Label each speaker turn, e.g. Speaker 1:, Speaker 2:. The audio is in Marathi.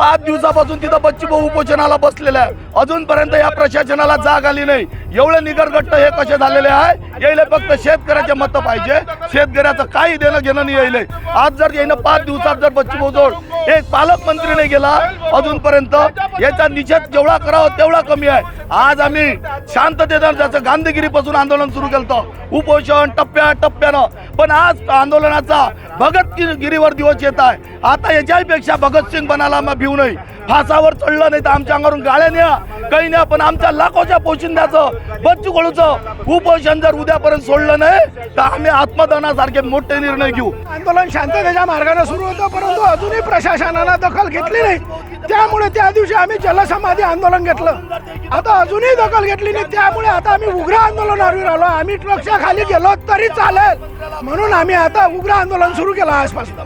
Speaker 1: पाच दिवसापासून तिथं बच्ची भाऊ उपोषणाला बसलेला आहे. अजूनपर्यंत या प्रशासनाला जाग आली नाही. एवढे निगरगट्ट हे कसे झालेले आहे? यायला फक्त शेतकऱ्याचे मत पाहिजे. शेतकऱ्याचं काही देणं घेणं नाही यायले. आज जर यायनं पाच दिवसात जर बच्ची भाऊ जवळ एक पालकमंत्री नाही गेला अजूनपर्यंत याचा निषेध जेवढा करावा तेवढा कमी आहे. आज आम्ही शांततेनं त्याचं गांधीगिरीपासून आंदोलन सुरू केलं उपोषण टप्प्या टप्प्यानं. पण आज आंदोलनाचा भगतगिरीवर दिवस येत आहे. आता याच्याहीपेक्षा भगतसिंग बनाला मग भिऊ नये. फासावर चढलं नाही तर आमच्या अंगावरून गाळ्या न्या. काही न्या पण आमच्या लाखोच्या पोशिंद्याचं बच्चू कळूचं उपोषण जर उद्यापर्यंत सोडलं नाही तर आम्ही आत्मदानासारखे मोठे निर्णय घेऊ.
Speaker 2: आंदोलन शांततेच्या मार्गाने सुरू होतं परंतु अजूनही प्रशासनानं दखल घेतली नाही. त्यामुळे त्या दिवशी आम्ही जलसमाधी आंदोलन घेतलं. आता अजूनही दखल घेतली नाही त्यामुळे आता आम्ही उग्र आंदोलनावर आलो. आम्ही ट्रकच्या खाली गेलो तरी चालेल. म्हणून आम्ही आता उग्र आंदोलन सुरू केलं आजपासून.